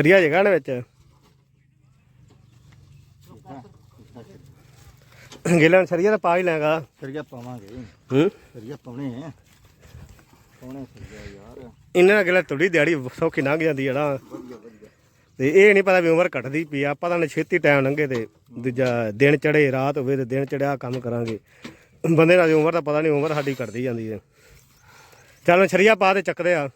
ਸ਼ਰੀਆ ਜਗ੍ਹਾ ਨੇ ਵਿੱਚ। ਗਿਲਾਂ ਸ਼ਰੀਆ ਤਾਂ ਪਾ ਹੀ ਲੈਗਾ। ਸਰੀਆ ਪਾਵਾਂਗੇ। ਹੂੰ? ਸਰੀਆ ਪਾਉਣੇ ਆ। ਪਾਉਣੇ ਸਰੀਆ ਯਾਰ। ਇਹਨਾਂ ਨਾਲ ਗਿਲਾ ਥੋੜੀ ਦਿਹਾੜੀ ਸੌਖੀ ਲੰਘ ਜਾਂਦੀ ਹੈ ਨਾ। ਵਧੀਆ ਵਧੀਆ ਤੇ ਇਹ ਨਹੀਂ ਪਤਾ ਵੀ ਉਮਰ ਘਟਦੀ ਪਈ ਆ। ਪਤਾ ਨਹੀਂ ਛੇਤੀ ਟਾਈਮ ਲੰਘੇ ਤੇ ਦੂਜਾ ਦਿਨ ਚੜੇ ਰਾਤ ਹੋਵੇ ਤੇ ਦਿਨ ਚੜਿਆ ਕੰਮ ਕਰਾਂਗੇ। ਬੰਦੇ ਨਾਲ ਦੀ ਉਮਰ ਦਾ ਪਤਾ ਨਹੀਂ ਉਮਰ ਸਾਡੀ ਘਟਦੀ ਜਾਂਦੀ ਹੈ ਚੱਲ ਸ਼ਰੀਆ ਪਾ ਤੇ ਚੱਕਦੇ ਆ।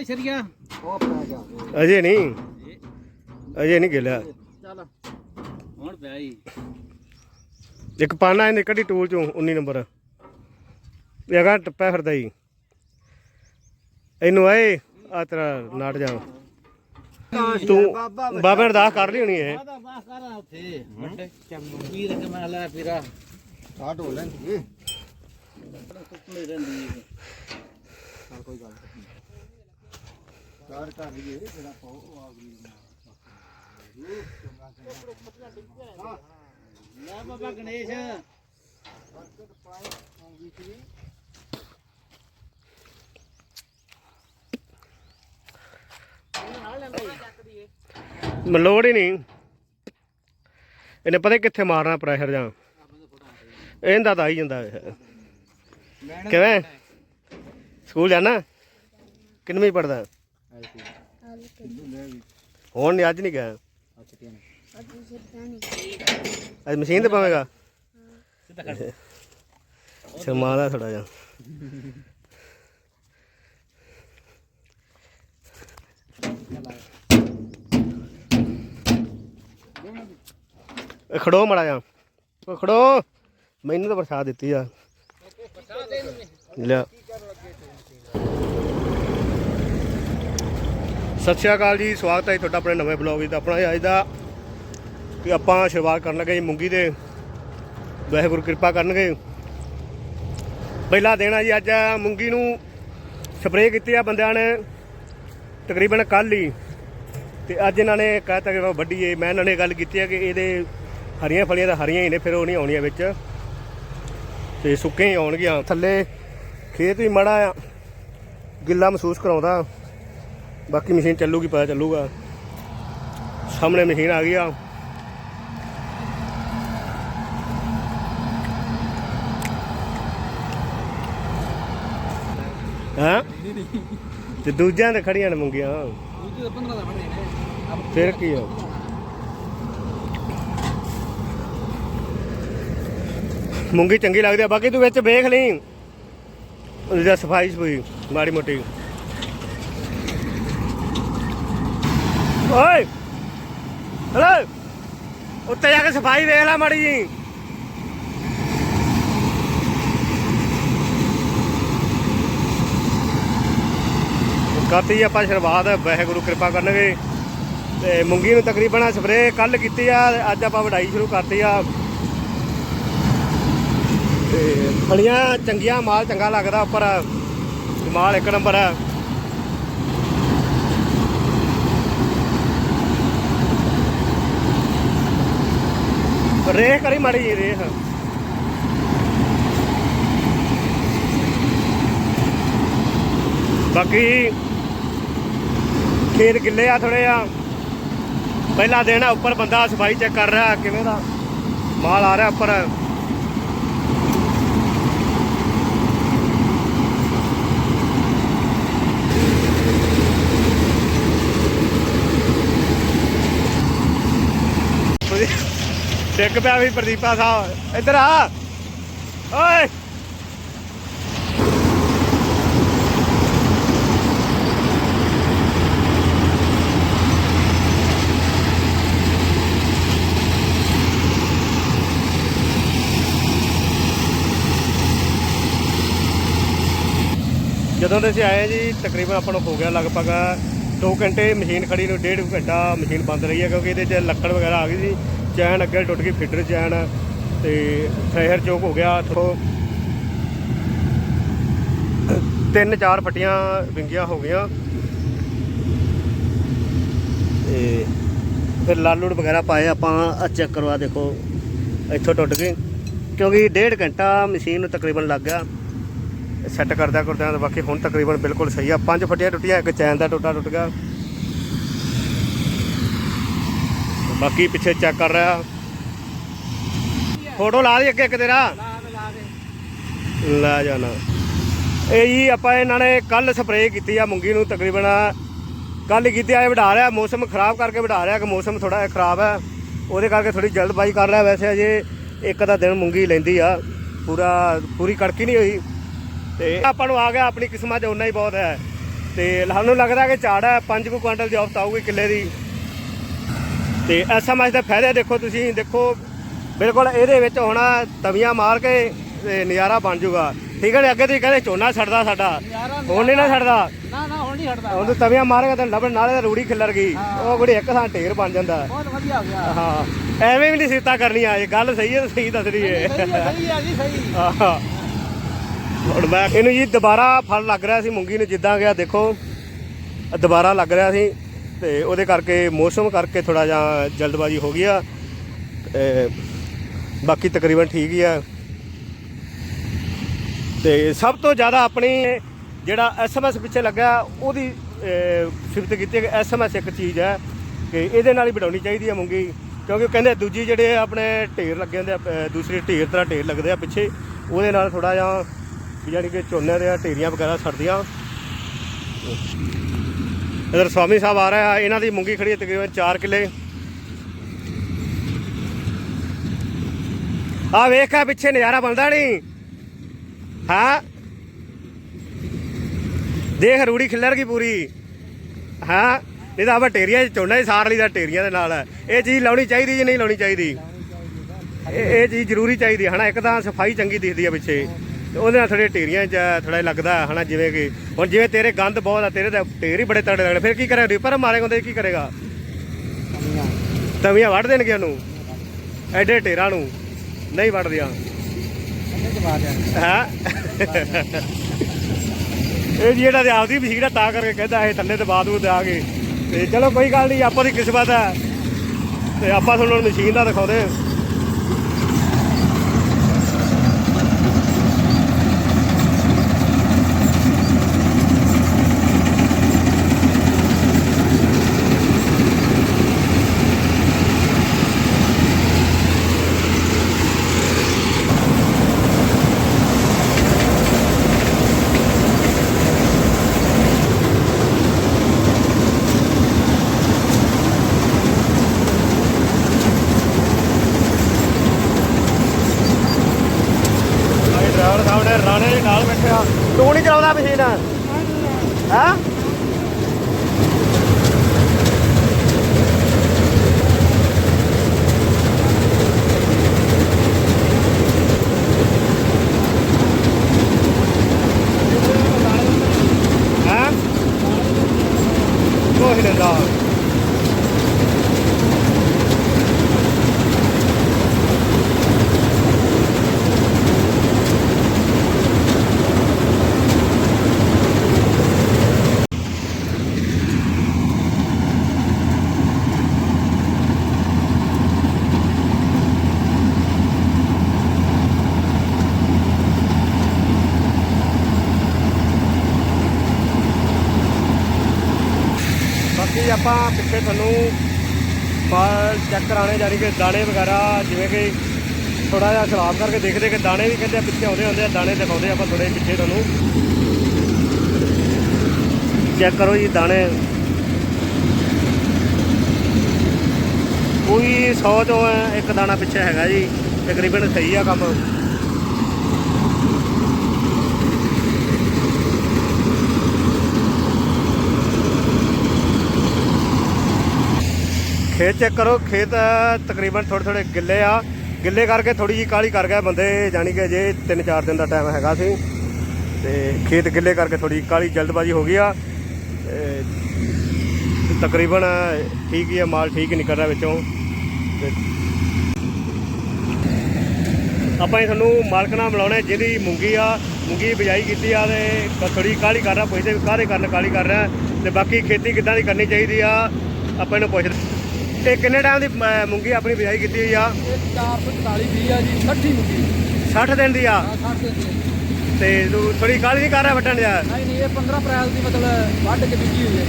ਮਾਤਾ ਸ਼ਰੀਆ। ਉਹ ਅਜੇ ਨਹੀਂ। ਅਜੇ ਨਹੀਂ ਗਿਲਿਆ। ਚੱਲ। ਹੁਣ ਪਿਆ ਹੀ ਇੱਕ ਪਾਣਾ ਇਹਨੇ ਕੱਢੀ ਟੂਲ ਚੋਂ 19 ਨੰਬਰ। ਇਹ ਅਗਾ ਟੱਪਿਆ ਫਿਰਦਾ ਹੀ ਇਹਨੂੰ ਆਏ ਆ ਤੇਰਾ ਨਾਟ ਜਾ ਤੂੰ ਬਾਬਾ ਅਰਦਾਸ ਕਰ ਲਈ ਹੋਣੀ ਹੈ ਆਦਾ ਬਾਹ ਕਰਾਂ ਉੱਥੇ। ਵੱਡੇ ਵੀਰ ਕੇ ਮੈਂ ਲੈ ਪੀਰਾ ਕਾਟ ਹੋ ਲੈਂਦੀ ਏ ਕੁੱਕਲੇ ਰਹਿੰਦੀ ਹੈ ਚੱਲ ਕੋਈ ਗੱਲ ਕਰ ਲਈਏ ਜਿਹੜਾ ਪਾਉ ਉਹ ਆ ਗਈ ਲੈ ਬਾਬਾ ਗਣੇਸ਼। ਮੈਨੂੰ ਲੋੜ ਹੀ ਨਹੀਂ। ਇਹਨੇ ਪਤਾ ਕਿੱਥੇ ਮਾਰਨਾ ਪ੍ਰੈਸ਼ਰ ਜਾਂ ਇਹਦਾ ਤਾਂ ਆ ਹੀ ਜਾਂਦਾ। ਕਿਵੇਂ? ਸਕੂਲ ਜਾਣਾ? ਕਿੰਨਵੀਂ ਪੜਦਾ ਹੁਣ ਨਹੀਂ, ਅੱਜ ਨਹੀਂ ਗਿਆ। ਅੱਜ ਮਸ਼ੀਨ ਤੇ ਪਾਵੇਂਗਾ? ਸ਼ਰਮਾਦਾ ਥੋੜਾ ਜਿਹਾ। ਖੜੋ ਮੜਾ ਜਾ ਖੜੋ। ਮੈਨੂੰ ਤਾਂ ਪ੍ਰਸਾਦ ਦਿੱਤੀ ਆ। ਲਿਆ ਸਤਿ ਸ਼੍ਰੀ ਅਕਾਲ ਜੀ, ਸਵਾਗਤ ਹੈ ਜੀ ਤੁਹਾਡਾ ਆਪਣੇ ਨਵੇਂ ਬਲੌਗ ਵਿੱਚ। ਆਪਣਾ ਅੱਜ ਦਾ ਕਿ ਆਪਾਂ ਸ਼ੁਰੂਆਤ ਕਰਨ ਲੱਗੇ ਜੀ ਮੂੰਗੀ ਦੇ। ਵਾਹਿਗੁਰੂ ਕਿਰਪਾ ਕਰਨਗੇ। ਪਹਿਲਾ ਦਿਨ ਆ ਜੀ, ਅੱਜ ਮੂੰਗੀ ਨੂੰ ਸਪਰੇਅ ਕੀਤੀ ਆ ਬੰਦਿਆਂ ਨੇ, ਤਕਰੀਬਨ ਕੱਲ ਹੀ। ਤੇ ਅੱਜ ਇਹਨਾਂ ਨੇ ਕਹਿਤਾ ਕਿ ਵੱਡੀਏ ਮੈਂ ਇਹਨਾਂ ਨੇ ਗੱਲ ਕੀਤੀ ਹੈ ਕਿ ਇਹਦੇ ਹਰੀਆਂ ਫਲੀਆਂ ਤਾਂ ਹਰੀਆਂ ਹੀ ਨੇ, ਫਿਰ ਉਹ ਨਹੀਂ ਆਉਣੀਆਂ ਵਿੱਚ। ਤੇ ਸੁੱਕੇ ਹੀ ਆਉਣਗੀਆਂ। ਥੱਲੇ ਖੇਤ ਵੀ ਮੜਾ ਆ ਗਿੱਲਾ ਮਹਿਸੂਸ ਕਰਾਉਂਦਾ। ਬਾਕੀ ਮਸ਼ੀਨ ਚੱਲੂਗੀ, ਪਤਾ ਚੱਲੂਗਾ। ਸਾਹਮਣੇ ਮਸ਼ੀਨ ਆ ਗਈ ਆ। ਹਾਂ? ਤੇ ਦੂਜਿਆਂ ਤੇ ਖੜੀਆਂ ਨੇ ਮੰਗੀਆਂ। ਦੂਜੇ 15 ਦਾ ਫੜੇ ਨੇ ਫਿਰ ਕੀ ਆ? ਮੂੰਗੀ ਚੰਗੀ ਲੱਗਦੀ ਆ। ਬਾਕੀ ਤੂੰ ਵਿੱਚ ਵੇਖ ਲਈ। ਉਹਦੀ ਸਫ਼ਾਈ ਸਫੂਈ ਮਾੜੀ ਮੋਟੀ। ਓਏ। ਹਲੋ। ਉੱਤੇ ਜਾ ਕੇ ਸਫ਼ਾਈ ਵੇਖ ਲੈ ਮਾੜੀ ਜੀ ਕਰਤੀ ਆਪਾਂ ਸ਼ੁਰੂਆਤ, ਵਾਹਿਗੁਰੂ ਕਿਰਪਾ ਕਰਨਗੇ। ਤੇ ਮੂੰਗੀ ਨੂੰ ਤਕਰੀਬਨ ਸਪਰੇਅ ਕੱਲ ਕੀਤੀ ਆ ਅੱਜ ਆਪਾਂ ਵਢਾਈ ਸ਼ੁਰੂ ਕਰਤੀ ਆ। ਤੇ ਫਲੀਆਂ ਚੰਗੀਆਂ, ਮਾਲ ਚੰਗਾ ਲੱਗਦਾ ਉੱਪਰ। ਮਾਲ ਇੱਕ ਨੰਬਰ ਆ। ਰੇਹ ਕਰੀ ਮਾੜੀ ਜੀ ਰੇਹ ਬਾਕੀ ਖੇਤ ਗਿੱਲੇ ਆ ਥੋੜੇ ਆ। ਪਹਿਲਾ ਦਿਨ ਆ, ਉੱਪਰ ਬੰਦਾ ਸਫ਼ਾਈ ਚੈੱਕ ਕਰ ਰਿਹਾ, ਕਿਵੇਂ ਦਾ ਮਾਲ ਆ ਰਿਹਾ ਉੱਪਰ। ਡਿੱਗ ਪਿਆ ਵੀ ਪ੍ਰਦੀਪਾ ਸਾਹਿਬ। ਇੱਧਰ ਆ। ਓਏ। ਜਦੋਂ ਦੇ ਅਸੀਂ ਆਏ ਜੀ, ਤਕਰੀਬਨ ਆਪਾਂ ਨੂੰ ਹੋ ਗਿਆ ਲਗਭਗ 2 ਘੰਟੇ, ਮਸ਼ੀਨ ਖੜੀ ਨੂੰ ਡੇਢ ਕੁ ਘੰਟਾ ਮਸ਼ੀਨ ਬੰਦ ਰਹੀ ਹੈ ਕਿਉਂਕਿ ਇਹਦੇ 'ਚ ਲੱਕੜ ਵਗੈਰਾ ਆ ਗਈ ਸੀ। ਚੈਨ ਅੱਗੇ ਟੁੱਟ ਗਈ, ਫਿੱਟਰ ਚੈਨ ਤੇ ਫਾਇਰ ਚੋਕ ਹੋ ਗਿਆ ਥੋ ਤਿੰਨ ਚਾਰ ਫੱਟੀਆਂ ਵਿੰਗੀਆਂ ਹੋ ਗਈਆਂ। ਤੇ ਫਿਰ ਲਾਲੂੜ ਵਗੈਰਾ ਪਾਏ ਆਪਾਂ ਆ ਚੈੱਕ ਕਰਵਾ ਦੇਖੋ, ਇੱਥੋਂ ਟੁੱਟ ਗਈ। ਕਿਉਂਕਿ ਡੇਢ ਘੰਟਾ ਮਸ਼ੀਨ ਨੂੰ ਤਕਰੀਬਨ ਲੱਗ ਗਿਆ। ਸੈੱਟ ਕਰਦਾ ਕਰਦਾ ਤਾਂ ਬਾਕੀ ਹੁਣ ਤਕਰੀਬਨ ਬਿਲਕੁਲ ਸਹੀ ਆ। ਪੰਜ ਫੱਟੀਆਂ ਟੁੱਟੀਆਂ, ਇੱਕ ਚੈਨ ਦਾ ਟੁੱਟਾ ਟੁੱਟ ਗਿਆ। ਬਾਕੀ ਪਿੱਛੇ ਚੈੱਕ ਕਰ ਰਿਹਾ। ਫੋਟੋ ਲਾ ਦੇ ਅੱਗੇ ਇੱਕ ਤੇਰਾ। ਲੈ ਜਾਣਾ। ਇਹ ਜੀ ਆਪਾਂ ਇਹਨਾਂ ਨੇ ਕੱਲ ਸਪਰੇਅ ਕੀਤੀ ਆ ਮੂੰਗੀ ਨੂੰ, ਤਕਰੀਬਨ ਕੱਲ ਕੀਤੀ ਆ, ਇਹ ਵਢਾ ਰਿਹਾ। ਮੌਸਮ ਖਰਾਬ ਕਰਕੇ ਵਢਾ ਰਿਹਾ ਕਿ ਮੌਸਮ ਥੋੜਾ ਖਰਾਬ ਹੈ। ਉਹਦੇ ਕਰਕੇ ਥੋੜੀ ਜਲਦਬਾਜ਼ੀ ਕਰ ਰਿਹਾ ਵੈਸੇ ਅਜੇ। ਇੱਕ ਦਾ ਦਿਨ ਮੂੰਗੀ ਲੈਂਦੀ ਆ। ਪੂਰਾ, ਪੂਰੀ ਕੜਕੀ ਨਹੀਂ ਹੋਈ। ਤੇ ਆਪਾਂ ਨੂੰ ਆ ਗਿਆ, ਆਪਣੀ ਕਿਸਮਤ 'ਚ ਉਨਾ ਹੀ ਬਹੁਤ ਹੈ। ਤੇ ਸਾਨੂੰ ਲੱਗਦਾ ਕਿ ਝਾੜ ਹੈ। 5 ਕੁਇੰਟਲ ਦੀ ਔਫਤ ਆਊਗੀ ਕਿੱਲੇ ਦੀ। ਤੇ ਐਸਐਮਐਸ ਦੇ ਫਾਇਦੇ ਦੇਖੋ ਤੁਸੀਂ ਦੇਖੋ ਬਿਲਕੁਲ ਇਹਦੇ ਵਿੱਚ ਹੁਣ ਤਵੀਆਂ ਮਾਰ ਕੇ ਤੇ ਨਜ਼ਾਰਾ ਬਣ ਜਾਊਗਾ। ਠੀਕ ਹੈ ਅੱਗੇ ਤੁਸੀਂ ਕਹਿੰਦੇ ਝੋਨਾ ਛੱਡਦਾ ਸਾਡਾ। ਹੁਣ ਨਹੀਂ ਨਾ ਛੱਡਦਾ ਨਾ ਨਾ ਹੁਣ ਨਹੀਂ ਹਟਦਾ ਹੁਣ ਤੂੰ ਤਵੀਆਂ ਮਾਰੇਗਾ ਤਾਂ ਲੱਭਣ ਨਾਲੇ ਤਾਂ ਰੂੜੀ ਖਿੱਲਰ ਗਈ। ਉਹ ਕੁੜੀ ਇੱਕ ਥਾਂ ਢੇਰ ਬਣ ਜਾਂਦਾ। ਬਹੁਤ ਵਧੀਆ ਹੋ ਗਿਆ। ਹਾਂ। ਐਵੇਂ ਵੀ ਨਹੀਂ ਸਿੱਤਾ ਕਰਨੀ ਆ ਇਹ ਗੱਲ ਸਹੀ ਹੈ ਸਹੀ ਦੱਸ ਰਹੀ ਹੈ। ਸਹੀ ਹੈ ਸਹੀ ਹੈ ਜੀ ਸਹੀ। ਆਹਾ। ਹੁਣ ਮੈਂ ਇਹਨੂੰ ਜੀ ਦੁਬਾਰਾ ਫਲ ਲੱਗ ਰਿਹਾ ਸੀ ਮੂੰਗੀ ਨੂੰ ਜਿੱਦਾਂ ਗਿਆ ਦੇਖੋ। ਦੁਬਾਰਾ ਲੱਗ ਰਿਹਾ ਸੀ। ਤੇ ਉਹਦੇ ਕਰਕੇ ਮੌਸਮ ਕਰਕੇ ਥੋੜਾ ਜਿਹਾ ਜਲਦਬਾਜ਼ੀ ਹੋ ਗਈ ਆ। ਬਾਕੀ ਤਕਰੀਬਨ ਠੀਕ ਹੀ ਆ। ਤੇ ਸਭ ਤੋਂ ਜ਼ਿਆਦਾ ਆਪਣੀ ਜਿਹੜਾ ਐਸਐਮਐਸ ਪਿੱਛੇ ਲੱਗਾ ਉਹਦੀ ਸਿਫਤ ਕੀਤੀ ਹੈ ਕਿ ਐਸਐਮਐਸ ਇੱਕ ਚੀਜ਼ ਹੈ ਕਿ ਇਹਦੇ ਨਾਲ ਹੀ ਵਡਾਉਣੀ ਚਾਹੀਦੀ ਹੈ ਮੂੰਗੀ। ਕਿਉਂਕਿ ਕਹਿੰਦੇ ਦੂਜੀ ਜਿਹੜੇ ਆਪਣੇ ਢੇਰ ਲੱਗੇ ਹੁੰਦੇ ਆ ਅਹ, ਦੂਸਰੀ ਢੇਰ ਤਰ੍ਹਾਂ ਢੇਰ ਲੱਗਦੇ ਆ ਪਿੱਛੇ ਉਹਦੇ ਨਾਲ ਥੋੜਾ ਜਿਹਾ ਯਾਨੀ ਕਿ ਝੋਨੇ ਦੇ ਢੇਰੀਆਂ ਵਗੈਰਾ ਸੜਦੀਆਂ। ਇਧਰ ਸਵਾਮੀ ਸਾਹਿਬ ਆ ਰਿਹਾ ਇਹਨਾਂ ਦੀ ਮੂੰਗੀ ਖੜੀ ਹੈ ਤਕਰੀਬਨ 4 ਕਿੱਲੇ। ਆ ਵੇਖਾ ਪਿੱਛੇ ਨਜ਼ਾਰਾ ਬਣਦਾ ਨਹੀਂ ਹਾਂ? ਦੇਖ ਰੂੜੀ ਖਿੱਲਰ ਗਈ ਪੂਰੀ। ਹਾਂ? ਨਹੀਂ ਤਾਂ ਆਪਾਂ ਟੇਰੀਆਂ 'ਚ ਝੋਨਾ ਹੀ ਸਾਰ ਲਈਦਾ ਟੇਰੀਆਂ ਦੇ ਨਾਲ। ਇਹ ਚੀਜ਼ ਲਾਉਣੀ ਚਾਹੀਦੀ ਜਾਂ ਨਹੀਂ ਲਾਉਣੀ ਚਾਹੀਦੀ? ਇਹ ਇਹ ਚੀਜ਼ ਜ਼ਰੂਰੀ ਚਾਹੀਦੀ ਹੈ। ਹਨਾ, ਇੱਕ ਤਾਂ ਸਫ਼ਾਈ ਚੰਗੀ ਦਿਖਦੀ ਆ ਪਿੱਛੇ। ਤੇ ਉਹਦੇ ਨਾਲ ਥੋੜੇ ਢੇਰੀਆਂ 'ਚ ਥੋੜਾ ਲੱਗਦਾ ਹੈ ਹਨਾ ਜਿਵੇਂ ਕਿ ਹੁਣ ਜਿਵੇਂ ਤੇਰੇ ਗੰਦ ਬਹੁਤ ਆ ਤੇਰੇ ਤਾਂ ਢੇਰ ਹੀ ਬੜੇ ਤੜੇ ਲੱਗਣੇ ਫਿਰ ਕੀ ਕਰੇਗਾ? ਰੀਪਰ ਮਾਰੇਗਾ 'ਚ ਕੀ ਕਰੇਗਾ? ਤਵੀਆਂ। ਵੱਢ ਦੇਣਗੇ ਉਹਨੂੰ? ਐਡੇ ਢੇਰਾਂ ਨੂੰ? ਨਹੀਂ ਵੱਢਦੀਆਂ। ਇਹਨੇ ਦਬਾ ਦਿਆ ਹਾਂ? ਇਹ ਜਿਹੜਾ ਤੇ ਆਪਦੀ ਆ ਤਾਂ ਕਰਕੇ ਕਹਿੰਦਾ ਇਹ ਥੱਲੇ ਤੇ ਬਾਦੂ ਦੇ ਆ ਗਏ ਤੇ ਚਲੋ ਕੋਈ ਗੱਲ ਨਹੀਂ ਆਪਾਂ ਦੀ ਕਿਸਮਤ ਹੈ ਤੇ ਆਪਾਂ ਤੁਹਾਨੂੰ ਮਸ਼ੀਨ ਦਾ ਦਿਖਾਉਂਦੇ ਆਏ ਡਰਾਈਵਰ ਸਾਹਿਬ ਨੇ ਰਾਣੇ ਦੇ ਨਾਲ ਬੈਠਿਆ ਤੂੰ ਨਹੀਂ ਚਲਾਉਂਦਾ ਮਸ਼ੀਨ ਹਾਂ ਹਾਂ ਕੋਈ ਨਹੀਂ ਦਾ ਬਾਕੀ ਆਪਾਂ ਪਿੱਛੇ ਤੁਹਾਨੂੰ ਮਾਲ ਚੈੱਕ ਕਰਾਣੇ ਜਾਨੀ ਕਿ ਦਾਣੇ ਵਗੈਰਾ, ਜਿਵੇਂ ਕਿ ਥੋੜਾ ਜਿਹਾ ਖਰਾਬ ਕਰਕੇ ਦੇਖਦੇ ਕਿ ਦਾਣੇ ਵੀ ਕਹਿੰਦੇ ਆ, ਪਿੱਛੇ ਆਉਂਦੇ ਹੁੰਦੇ ਆ, ਦਾਣੇ ਦਿਖਾਉਂਦੇ ਆਪਾਂ ਥੋੜੇ ਪਿੱਛੇ ਤੁਹਾਨੂੰ। ਚੈੱਕ ਕਰੋ ਜੀ ਦਾਣੇ। ਕੋਈ 100 ਚੋਂ ਇੱਕ ਦਾਣਾ ਪਿੱਛੇ ਹੈਗਾ ਜੀ, ਤਕਰੀਬਨ ਸਹੀ ਆ ਕੰਮ। ਖੇਤ ਚੈੱਕ ਕਰੋ, ਖੇਤ ਤਕਰੀਬਨ ਥੋੜੇ ਥੋੜੇ ਗਿੱਲੇ ਆ। ਗਿੱਲੇ ਕਰਕੇ ਥੋੜੀ ਜੀ ਕਾਲੀ ਕਰ ਗਏ ਬੰਦੇ, ਜਾਣੀ ਕਿ ਜੇ 3-4 ਦਿਨ ਦਾ ਟਾਈਮ ਹੈਗਾ ਸੀ। ਤੇ ਖੇਤ ਗਿੱਲੇ ਕਰਕੇ ਥੋੜੀ ਕਾਲੀ ਜਲਦਬਾਜ਼ੀ ਹੋ ਗਈ ਆ। ਤਕਰੀਬਨ ਠੀਕ ਹੀ ਆ, ਮਾਲ ਠੀਕ ਹੀ ਨਿਕਲ ਰਿਹਾ ਵਿੱਚੋਂ। ਤੇ ਆਪਾਂ ਇਹ ਤੁਹਾਨੂੰ ਮਾਲਕ ਨਾਲ ਮਿਲਾਉਣੇ ਜਿਹਦੀ ਮੂੰਗੀ ਆ, ਮੂੰਗੀ ਬਿਜਾਈ ਕੀਤੀ ਆ ਤੇ ਥੋੜੀ ਕਾਲੀ ਕਰ ਰਿਹਾ, ਪੁੱਛਦੇ ਵੀ ਕਾਹਦੇ ਕਰਨ ਕਾਲੀ ਕਰ ਰਿਹਾ। ਤੇ ਬਾਕੀ ਖੇਤੀ ਕਿੱਦਾਂ ਦੀ ਕਰਨੀ ਚਾਹੀਦੀ ਆ, ਆਪਾਂ ਇਹਨੂੰ ਪੁੱਛਦੇ ਤੇ ਕਿੰਨੇ ਟਾਈਮ ਦੀ ਅਹ, ਮੂੰਗੀ ਆਪਣੀ ਬਿਜਾਈ ਕੀਤੀ ਹੋਈ ਆ? ਇਹ 444 ਵੀ ਆ ਜੀ 60 ਮੁੱਕੀ 60 ਦਿਨ ਦੀ ਆ। ਆ 60 ਦੇ ਨਹੀਂ ਤੇ ਤੂੰ ਥੋੜੀ ਕਾਹਲੀ ਨਹੀਂ ਕਰ ਰਿਹਾ ਵੱਟਣ ਜਾ ਨਹੀਂ ਇਹ 15 ਅਪ੍ਰੈਲ ਦੀ ਮਤਲਬ ਵੱਢ ਕੇ ਬੀਜੀ ਹੋਈ ਹੈ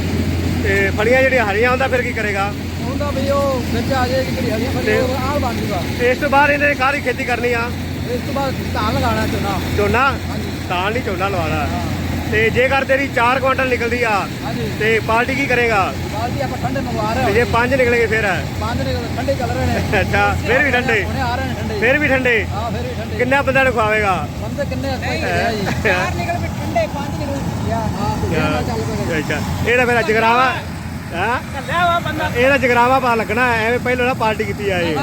ਤੇ ਫਲੀਆਂ ਜਿਹੜੀਆਂ ਹਰੀਆਂ ਹੁੰਦਾ ਫਿਰ ਕੀ ਕਰੇਗਾ? ਉਹਦਾ ਵੀ ਉਹ ਵਿੱਚ ਆ ਜਾਏਗੀ ਜਿਹੜੀ ਹਰੀਆਂ ਤੇ- ਫਲੀਆਂ ਉਹ ਆਲ ਬਣ ਜੂਗਾ ਤੇ ਇਸ ਤੋਂ ਬਾਅਦ ਇਹਨੇ ਕਾਹਦੀ ਖੇਤੀ ਕਰਨੀ ਆ? ਇਸ ਤੋਂ ਬਾਅਦ ਧਾਨ ਲਗਾਉਣਾ ਝੋਨਾ? ਝੋਨਾ ਹਾਂਜੀ ਤਾਂ ਨਹੀਂ ਝੋਨਾ ਲਵਾਣਾ ਹਾਂ ਤੇ ਜੇਕਰ ਤੇਰੀ 4 ਕੁਇੰਟਲ ਨਿਕਲਦੀ ਆ ਹਾਂਜੀ। ਤੇ ਪਾਰਟੀ ਕੀ ਕਰੇਗਾ? ਆਪਾਂ ਠੰਡੇ ਮੰਗਵਾ ਰਹੇ ਤੇ ਜੇ 5 ਨਿਕਲੇਗੇ ਫਿਰ? ਪੰਜ ਨੇ ਠੰਡੇ ਚੱਲ ਰਹੇ ਨੇ। ਅੱਛਾ ਫਿਰ ਵੀ ਠੰਡੇ? ਹੁਣੇ ਆ ਰਹੇ ਨੇ ਠੰਡੇ। ਫਿਰ ਵੀ ਠੰਡੇ? ਹਾਂ ਫਿਰ ਵੀ ਠੰਡੇ। ਕਿੰਨਾ ਬੰਦਿਆਂ ਨੂੰ ਖਵਾਵੇਗਾ? ਬੰਦੇ ਕਿੰਨੇ ਕੋਈ ਹੈ ਜੀ। ਚਾਰ ਨਿਕਲ ਵੀ ਠੰਡੇ ਪੰਜ ਨਿਕਲ ਯਾ ਹਾਂ ਤੇ ਚੱਲ ਪਏਗਾ ਅੱਛਾ ਇਹਦਾ ਫਿਰ ਜਗਰਾਵਾ ਹਾਂ? ਬੰਦਾ। ਇਹਦਾ ਜਗਰਾਵਾ ਪਾ ਲੱਗਣਾ ਐਵੇਂ ਪਹਿਲਾਂ ਨਾ ਪਾਰਟੀ ਕੀਤੀ ਆ ਇਹ।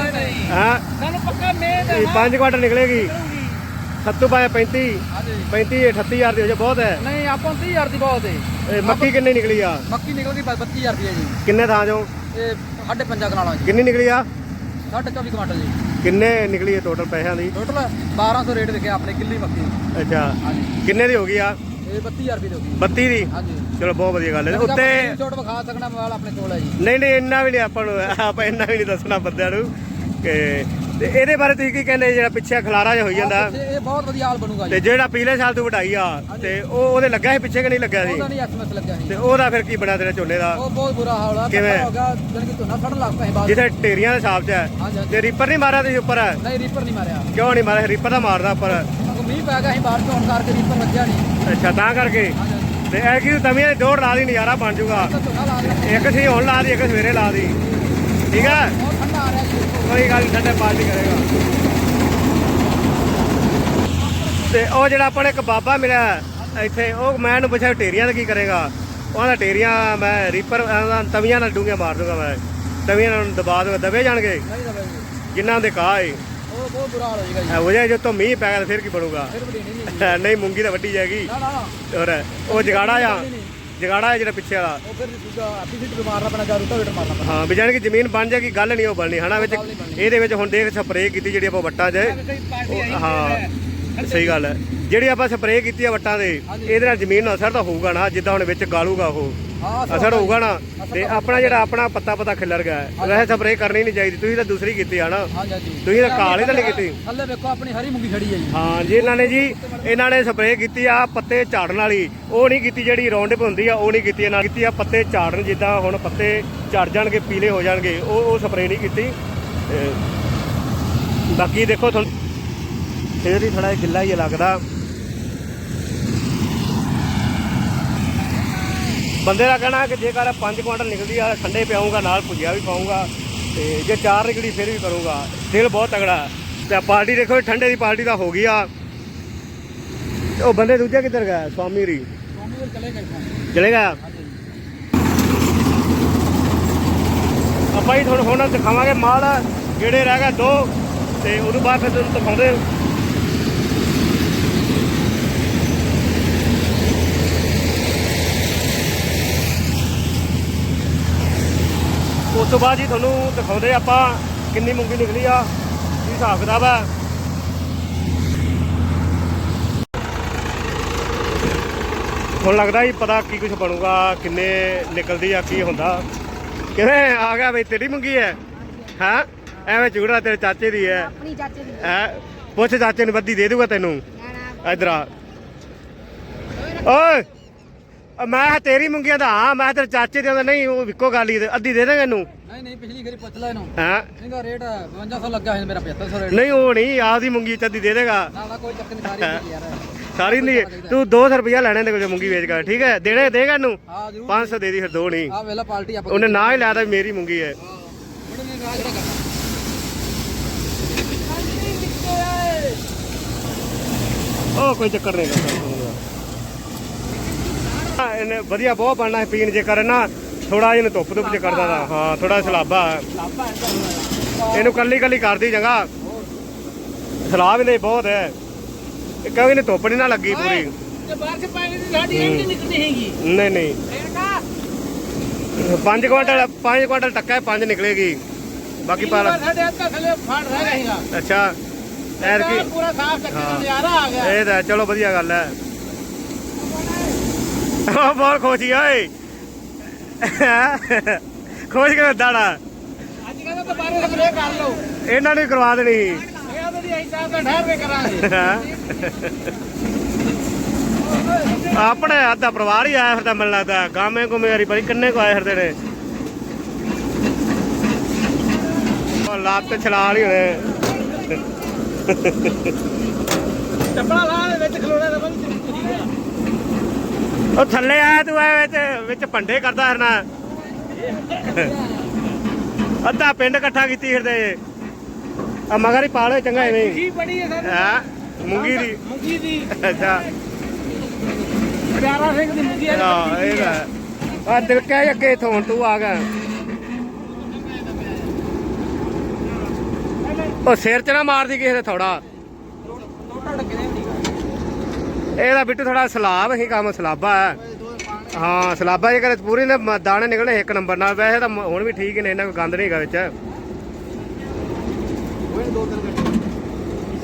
ਹਾਂ? ਸਾਨੂੰ ਪੱਕਾ ਮੇਦ 5 ਕੁਇੰਟਲ ਨਿਕਲੇਗੀ। 7 ਬਾਏ 35 ਹਾਂਜੀ। 35 38000 ਦੀ ਹੋ ਜਾ ਬਹੁਤ ਹੈ। ਨਹੀਂ ਆਪਾਂ 30000 ਦੀ ਬਹੁਤ ਹੈ ਇਹ ਮੱਕੀ ਕਿੰਨੀ ਨਿਕਲੀ ਆ? ਮੱਕੀ ਨਿਕਲ ਗਈ 32000 ਰੁਪਏ ਜੀ। ਕਿੰਨੇ ਥਾਂ ਚੋਂ? ਇਹ ਸਾਢੇ ਪੰਜਾਂ ਕਨਾਲਾਂ ਜੀ ਕਿੰਨੀ ਨਿਕਲੀ ਆ? ਸਾਢੇ 24 ਕੁਆਂਟਲ ਜੀ। ਕਿੰਨੇ ਨਿਕਲੀ ਹੈ ਟੋਟਲ ਪੈਸਿਆਂ ਦੀ? ਟੋਟਲ 1200 ਰੇਟ ਵਿਕਿਆ ਆਪਣੇ ਕਿੱਲੀ ਮੱਕੀ। ਅੱਛਾ। ਹਾਂਜੀ। ਕਿੰਨੇ ਦੀ ਹੋ ਗਈ ਆ? ਇਹ 32000 ਰੁਪਏ ਦੀ ਹੋ ਗਈ। 32 ਦੀ? ਹਾਂਜੀ। ਚਲੋ ਬਹੁਤ ਵਧੀਆ ਗੱਲ ਹੈ। ਉੱਤੇ ਛੋਟ ਵਿਖਾ ਸਕਣਾ ਮੋਬਾਈਲ ਆਪਣੇ ਕੋਲ ਹੈ ਜੀ। ਨਹੀਂ ਨਹੀਂ ਇੰਨਾ ਵੀ ਨਹੀਂ ਆਪਾਂ ਨੂੰ ਆਪਾਂ ਇੰਨਾ ਵੀ ਨਹੀਂ ਦੱਸਣਾ ਬੰਦਿਆਂ ਨੂੰ ਕਿ ਤੇ ਇਹਦੇ ਬਾਰੇ ਤੁਸੀਂ ਕੀ ਕਹਿੰਦੇ ਜਿਹੜਾ ਪਿੱਛੇ ਖਲਾਰਾ ਜਿਹਾ ਹੋਈ ਜਾਂਦਾ। ਇਹ ਇਹ ਬਹੁਤ ਵਧੀਆ ਹਾਲ ਬਣੂਗਾ ਤੇ ਜੀ ਜਿਹੜਾ ਪਿਛਲੇ ਸਾਲ ਤੂੰ ਵਢਾਈ ਆ ਤੇ ਉਹ ਉਹਦੇ ਲੱਗਾ ਸੀ ਪਿੱਛੇ ਕਿ ਨਹੀਂ ਲੱਗਾ ਸੀ? ਉਹਦਾ ਨਹੀਂ ਐਸਐਮਐਸ ਲੱਗਿਆ ਸੀ। ਤੇ ਉਹਦਾ ਫਿਰ ਕੀ ਬਣਾ ਤੇਰੇ ਝੋਨੇ ਦਾ? ਉਹ ਬਹੁਤ ਬੁਰਾ ਹਾਲ ਆ ਕਿਵੇਂ? ਹੋ ਗਿਆ ਜਨ ਕਿ ਧੁਨਾ ਸੜਨ ਲੱਗ ਪਏ ਬਾਅਦ ਜਿੱਥੇ ਢੇਰੀਆਂ ਦੇ ਹਿਸਾਬ 'ਚ ਹੈ। ਹਾਂਜੀ ਤੇ ਰੀਪਰ ਨਹੀਂ ਮਾਰਿਆ ਤੁਸੀਂ ਉੱਪਰ? ਨਹੀਂ ਰੀਪਰ ਨਹੀਂ ਮਾਰਿਆ। ਕਿਉਂ ਨਹੀਂ ਮਾਰਿਆ? ਰੀਪਰ ਦਾ ਮਾਰਦਾ ਉੱਪਰ। ਮੀਂਹ ਪੈ ਗਿਆ ਸੀ ਬਾਹਰ ਤੋਂ ਕਰਕੇ ਰੀਪਰ ਵੱਜਿਆ ਨਹੀਂ। ਅੱਛਾ ਤਾਂ ਕਰਕੇ? ਤੇ ਐ ਕੀ ਤਵੀਆਂ ਦੀ ਦੌੜ ਲਾ ਦੀ ਨਜ਼ਾਰਾ ਬਣ ਜਾਊਗਾ। ਤਾਂ ਧੁਨਾ ਲਾ ਲਿਆ। ਇੱਕ ਸੀ ਹੁਣ ਲਾ ਦੀ ਇੱਕ ਸਵੇਰੇ ਲਾ ਦੀ। ਠੀਕ ਹੈ? ਕੋਈ ਗੱਲ ਪਾਰਟੀ ਕਰੇਗਾ। ਤੇ ਉਹ ਜਿਹੜਾ ਆਪਾਂ ਨੂੰ ਇੱਕ ਬਾਬਾ ਮਿਲਿਆ ਇੱਥੇ ਉਹ ਮੈਂ ਇਹਨੂੰ ਪੁੱਛਿਆ ਢੇਰੀਆਂ ਦਾ ਕੀ ਕਰੇਗਾ? ਉਹਦਾ ਢੇਰੀਆਂ ਮੈਂ ਰੀਪਰ ਤਵੀਆਂ ਨਾਲ ਡੂੰਘੀਆਂ ਮਾਰ ਦੂੰਗਾ ਮੈਂ। ਤਵੀਆਂ ਨਾਲ ਦਬਾ ਦੂੰਗਾ ਦਬੇ ਜਾਣਗੇ? ਜਿਨ੍ਹਾਂ ਦੇ ਕਾਹ ਏ। ਉਹ ਬਹੁਤ ਬੁਰਾ ਹਾਲ ਹੋ ਜਾਏਗਾ ਜੀ ਹੋ ਜਾਏ ਜੇ ਤੋਂ ਮੀਂਹ ਪੈ ਗਿਆ ਫਿਰ ਕੀ ਬਣੂਗਾ? ਨਹੀਂ ਨਹੀਂ ਮੂੰਗੀ ਤਾਂ ਵੱਡੀ ਜਾਏਗੀ। ਹੋਰ ਉਹ ਜਗਾੜਾ ਆ। ਜਗਾੜਾ ਜਿਹੜਾ ਪਿੱਛੇ ਵਾਲਾ। ਉਹ ਫਿਰ ਦੂਜਾ ਐਪੀਸੀਟਰ ਮਾਰਨਾ ਪੈਣਾ ਜਾਂ ਰੂਟਾਵੇਟਰ ਮਾਰਨਾ ਪੈਣਾ। ਹਾਂ ਵੀ ਜਾਣੀ ਕਿ ਜ਼ਮੀਨ ਬਣ ਜਾਏਗੀ ਗੱਲ ਨਹੀਂ ਉਹ ਬਣਨੀ ਹਨਾ ਵਿੱਚ ਇਹਦੇ ਵਿੱਚ ਹੁਣ ਦੇਖ ਸਪਰੇਅ ਕੀਤੀ ਜਿਹੜੀ ਆਪਾਂ ਵੱਟਾਂ 'ਚ। ਹਾਂ ਸਹੀ ਗੱਲ ਹੈ। ਜਿਹੜੀ ਆਪਾਂ ਸਪਰੇਅ ਕੀਤੀ ਆ ਵੱਟਾਂ ਦੇ ਇਹਦੇ ਨਾਲ ਜ਼ਮੀਨ ਨੂੰ ਅਸਰ ਤਾਂ ਹੋਊਗਾ ਨਾ ਜਿੱਦਾਂ ਹੁਣ ਵਿੱਚ ਗਾਲੂਗਾ ਉਹ। ਅਸਰ ਹੋਊਗਾ ਨਾ। ਤੇ ਆਪਣਾ ਜਿਹੜਾ ਆਪਣਾ ਪੱਤਾ ਪੱਤਾ ਖਿਲਰ ਗਿਆ ਹੈ। ਵੈਸੇ ਸਪਰੇਅ ਕਰਨੀ ਨਹੀਂ ਚਾਹੀਦੀ ਤੁਸੀਂ ਤਾਂ ਦੂਸਰੀ ਕੀਤੀ ਆ ਨਾ। ਹਾਂਜੀ ਹਾਂਜੀ। ਤੁਸੀਂ ਤਾਂ ਕਾਲੀ ਤਾਂ ਨਹੀਂ ਕੀਤੀ। ਥੱਲੇ ਵੇਖੋ ਆਪਣੀ ਹਰੀ ਮੁੰਗੀ ਖੜੀ ਹੈ ਜੀ। ਹਾਂ ਜੀ ਇਹਨਾਂ ਨੇ ਜੀ ਇਹਨਾਂ ਨੇ ਸਪਰੇਅ ਕੀਤੀ ਆ ਪੱਤੇ ਝਾੜਨ ਵਾਲੀ। ਉਹ ਨਹੀਂ ਕੀਤੀ ਜਿਹੜੀ ਰਾਉਂਡਅਪ ਹੁੰਦੀ ਆ ਉਹ ਨਹੀਂ ਕੀਤੀ ਇਹਨਾਂ ਨੇ ਕੀਤੀ ਆ ਪੱਤੇ ਝਾੜਨ ਜਿੱਦਾਂ ਹੁਣ ਪੱਤੇ ਝੜ ਜਾਣਗੇ ਪੀਲੇ ਹੋ ਜਾਣਗੇ। ਉਹ ਉਹ ਸਪਰੇਅ ਨਹੀਂ ਕੀਤੀ। ਤੇ ਬਾਕੀ ਦੇਖੋ ਤੁਹਾਨੂੰ ਫੇਰ ਹੀ ਥੋੜਾ ਗਿੱਲਾ ਹੀ ਲੱਗਦਾ। ਬੰਦੇ ਦਾ ਕਹਿਣਾ ਕਿ ਜੇਕਰ 5 ਕੁਆਂਟਲ ਨਿਕਲਦੀ ਆ ਠੰਡੇ ਪਿਆਉਂਗਾ ਨਾਲ ਭੁਜਿਆ ਵੀ ਪਾਉਂਗਾ ਤੇ ਜੇ ਚਾਰ ਨਿਕਲੀ ਫਿਰ ਵੀ ਕਰੂੰਗਾ। ਦਿਲ ਬਹੁਤ ਤਗੜਾ। ਤੇ ਪਾਰਟੀ ਦੇਖੋ ਠੰਡੇ ਦੀ ਪਾਰਟੀ ਤਾਂ ਹੋ ਗਈ ਆ। ਉਹ ਬੰਦੇ ਦੂਜੇ ਕਿੱਧਰ ਗਿਆ ਸਵਾਮੀ ਰੀ ਚਲੇ ਗਿਆ ਆਪਾਂ ਹੀ ਤੁਹਾਨੂੰ ਹੁਣ ਦਿਖਾਵਾਂਗੇ ਮਾਲ। ਜਿਹੜੇ ਰਹਿ ਗਏ ਦੋ ਤੇ ਉਦੋਂ ਬਾਅਦ ਫਿਰ ਤੁਹਾਨੂੰ ਦਿਖਾਉਂਦੇ। ਉਸ ਤੋਂ ਬਾਅਦ ਜੀ ਤੁਹਾਨੂੰ ਦਿਖਾਉਂਦੇ ਆਪਾਂ ਕਿੰਨੀ ਮੂੰਗੀ ਨਿਕਲੀ ਆ ਕੀ ਹਿਸਾਬ ਕਿਤਾਬ ਆ। ਹੁਣ ਲੱਗਦਾ ਜੀ ਪਤਾ ਕੀ ਕੁਝ ਬਣੂਗਾ ਕਿੰਨੇ ਨਿਕਲਦੀ ਆ ਕੀ ਹੁੰਦਾ। ਕਿਵੇਂ ਆ ਗਿਆ ਬਈ ਤੇਰੀ ਮੰਗੀ ਹੈ? ਹਾਂ? ਐਵੇਂ ਚੂੜਾ ਤੇਰੇ ਚਾਚੇ ਦੀ ਹੈ। ਆਪਣੀ ਚਾਚੇ ਦੀ। ਹੈ? ਪੁੱਛ ਚਾਚੇ ਨੂੰ ਬੱਦੀ ਦੇ ਦੂਗਾ ਤੈਨੂੰ। ਇਧਰ ਆ। ਓਏ! ਮੈਂ ਤੇਰੀ ਮੰਗੀਆਂ ਦਾ ਹਾਂ ਮੈਂ ਤੇਰੇ ਚਾਚੇ ਦੇ ਨਹੀਂ ਉਹ ਵਿਕੋ ਗਾਲੀ ਅੱਧੀ ਦੇ ਦੇਗਾ ਇਹਨੂੰ। ਨਹੀਂ ਨਹੀਂ ਪਿਛਲੀ ਖਰੀ ਪੁੱਛ ਲੈ ਇਹਨੂੰ। ਹਾਂ? ਇਹਦਾ ਰੇਟ 5200 ਲੱਗਾ ਹੈ ਮੇਰਾ 7500 ਰੇਟ। ਨਹੀਂ ਉਹ ਨਹੀਂ ਆਪਦੀ ਮੰਗੀ ਚ ਅੱਧੀ ਦੇ ਦੇਗਾ। ਨਾ ਨਾ ਕੋਈ ਚੱਕਰ ਨਹੀਂ ਸਾਰੀ ਹੁੰਦੀ ਯਾਰ। ਸਾਰੀ ਨਹੀਂ। ਤੂੰ 200 ਰੁਪਇਆ ਲੈਣੇ ਦੇ ਕੋਲ ਮੰਗੀ ਵੇਚ ਕੇ। ਠੀਕ ਹੈ ਦੇਣੇ ਦੇਗਾ ਇਹਨੂੰ? ਹਾਂ ਜ਼ਰੂਰ। 500 ਦੇ ਦੀ ਫਿਰ ਦੋ ਨਹੀਂ। ਆ ਵੇਲਾ ਪਾਰਟੀ ਆਪਾਂ ਉਹਨੇ ਨਾ ਹੀ ਵੀ ਮੇਰੀ ਮੰਗੀ ਹੈ। ਕਰਨਾ? ਉਹ ਕੋਈ ਚੱਕਰ ਨਹੀਂ। ਕਰਦਾ ਇਹਨੇ ਵਧੀਆ ਬਹੁਤ ਬਣਨਾ ਹੈ ਪੀਣ ਜੇ ਕਰੇ ਨਾ। ਥੋੜਾ ਇਹਨੂੰ ਧੁੱਪ ਧੁੱਪ ਚ ਕਰਦਾ ਦਾ ਹਾਂ। ਥੋੜਾ ਸਲਾਬਾ। ਇਹਨੂੰ ਕੱਲੀ ਕੱਲੀ ਕਰਦੀ ਚੰਗਾ ਸਲਾਬ ਇਹਦੇ ਬਹੁਤ ਹੈ। ਇਹ ਕਿਉਂਕਿ ਇਹਨੇ ਧੁੱਪ ਨਹੀਂ ਨਾ ਲੱਗੀ ਪੂਰੀ। ਤੇ ਬਾਹਰ ਸੇ ਪਾਣੀ ਦੀ ਸਾਡੀ ਇਹ ਨਹੀਂ ਹੈਗੀ। ਨਹੀਂ ਨਹੀਂ। ਬੇਟਾ। 5 ਕੁਇੰਟਲ 5 ਕੁਇੰਟਲ ਟੱਕਾ ਹੈ 5 ਨਿਕਲੇਗੀ। ਬਾਕੀ ਪਾਲਾ ਸਾਡੇ ਅੱਧਾ ਥੱਲੇ ਫੜ ਰਹਿ ਰਹੇਗਾ ਅੱਛਾ। ਐਰ ਕੀ ਪੂਰਾ ਸਾਫ਼ ਹਾਂ। ਨਜ਼ਾਰਾ ਆ ਗਿਆ। ਇਹ ਤਾਂ ਚਲੋ ਵਧੀਆ ਗੱਲ ਹੈ। ਬਹੁਤ ਖੁਸ਼ੀ ਓਏ। ਖੁਸ਼ ਕਿਵੇਂ ਦਾੜਾ। ਕਹਿੰਦਾ ਦੁਬਾਰੇ ਸਪਰੇ ਕਰ ਲਓ। ਇਹਨਾਂ ਨੇ ਕਰਵਾ ਦੇਣੀ। ਸੀ ਇਹ ਤਾਂ ਦੀ ਅਸੀਂ ਸਾਹਿਬ ਦਾ ਠਹਿਰ ਕੇ ਕਰਾਂਗੇ। ਆਪਣੇ ਅੱਧਾ ਪਰਿਵਾਰ ਹੀ ਆਇਆ ਫਿਰਦਾ ਮੈਨੂੰ ਲੱਗਦਾ। ਗਾਮੇ ਗੁਮੇ ਵਾਰੀ ਪਈ ਕਿੰਨੇ ਕੋ ਆਏ ਫਿਰਦੇ ਨੇ। ਉਹ ਲੱਤ ਛਲਾਲ ਹੀ ਹੋਣੇ ਚੱਪੜਾ ਲਾ ਦੇ ਵਿੱਚ ਖਲੋਣਾ ਤਾਂ ਬੰਦ ਉਹ ਥੱਲੇ ਆਇਆ ਤੂੰ ਐ ਵਿੱਚ ਵਿੱਚ ਭੰਡੇ ਕਰਦਾ ਫਿਰਨਾ ਅੱਧਾ ਪਿੰਡ ਇਕੱਠਾ ਕੀਤੀ ਫਿਰਦੇ ਆ ਮਗਰ ਹੀ ਪਾਲੇ ਚੰਗਾ ਐਵੇਂ ਕੀ ਬੜੀ ਹੈ ਸਰ? ਹਾਂ? ਮੂੰਗੀ ਦੀ। ਮੁੰਗੀ ਦੀ। ਅੱਛਾ। ਪਿਆਰਾ ਸਿੰਘ ਦੀ ਮੁੰਗੀ ਆ ਹਾਂ ਇਹ ਆ। ਦਿਲ ਕਹਿ ਅੱਗੇ ਹੁਣ ਤੂੰ ਆ ਗਿਆ। ਉਹ ਸਿਰ ਚ ਨਾ ਮਾਰਦੀ ਕਿਸੇ ਦੇ ਥੋੜਾ ਇਹਦਾ ਬਿੱਟੂ ਥੋੜਾ ਸਲਾਬ ਹੀ ਕੰਮ ਸਲਾਬਾ ਹੈ। ਹਾਂ, ਸਲਾਬਾ ਜੇ ਕਰੇ ਪੂਰੀ ਨੇ ਦਾਣੇ ਨਿਕਲਣੇ ਇੱਕ ਨੰਬਰ ਨਾਲ, ਵੈਸੇ ਤਾਂ ਹੁਣ ਵੀ ਠੀਕ ਨੇ ਇਹਨਾਂ ਕੋਈ ਗੰਦ ਨਹੀਂ ਵਿੱਚ।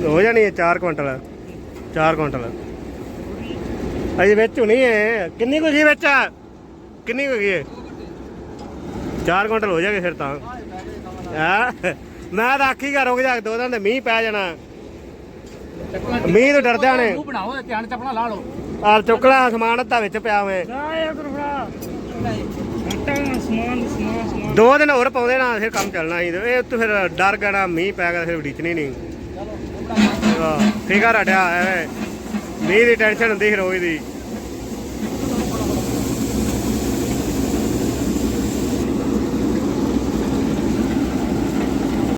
ਹੋ ਜਾਣੀ ਹੈ 4 ਕੁਇੰਟਲ 4 ਕੁਇੰਟਲ। ਅਜੇ ਵਿੱਚ ਹੁਣੀ ਹੈ, ਕਿੰਨੀ ਕੁ ਸੀ ਵਿੱਚ? ਕਿੰਨੀ ਕੁ ਗਈ ਹੈ 4 ਕੁਇੰਟਲ ਹੋ ਜਾਗੇ ਫਿਰ ਤਾਂ। ਹਾਂ? ਮੈਂ ਤਾਂ ਆਖੀ ਘਰ ਜਾ, ਦੋ ਦਿਨ ਤੇ ਮੀਂਹ ਪੈ ਜਾਣਾ। ਮੀਂਹ ਤੋਂ ਡਰਦਿਆਂ ਨੇ ਤੂੰ ਬਣਾਓ ਤੇ ਧਿਆਨ ਚੱਪਣਾ ਲਾ ਲਓ। ਆ ਚੁੱਕਲਾ ਸਮਾਨ ਅੱਧਾ ਵਿੱਚ ਪਿਆ ਹੋਵੇ। ਨਾ ਇਹ ਉਧਰ ਫੜਾ ਆਟਾ ਸਮਾਨ ਸਮਾਨ ਸਮਾਨ। ਦੋ ਦਿਨ ਹੋਰ ਪਾਉਂਦੇ ਨਾ ਫਿਰ ਕੰਮ ਚੱਲਣਾ ਸੀ। ਇਹ ਉੱਤੇ ਫਿਰ ਡਰ ਨਾ ਮੀਂਹ ਪੈ ਗਿਆ ਫਿਰ ਉਡੀਚਣੀ ਨਹੀਂ। ਹਾਂ ਫਿਕਰ ਹਟਿਆ ਐਵੇਂ। ਮੀਂਹ ਦੀ ਟੈਨਸ਼ਨ ਹੁੰਦੀ ਸੀ ਰੋਜ਼ ਦੀ।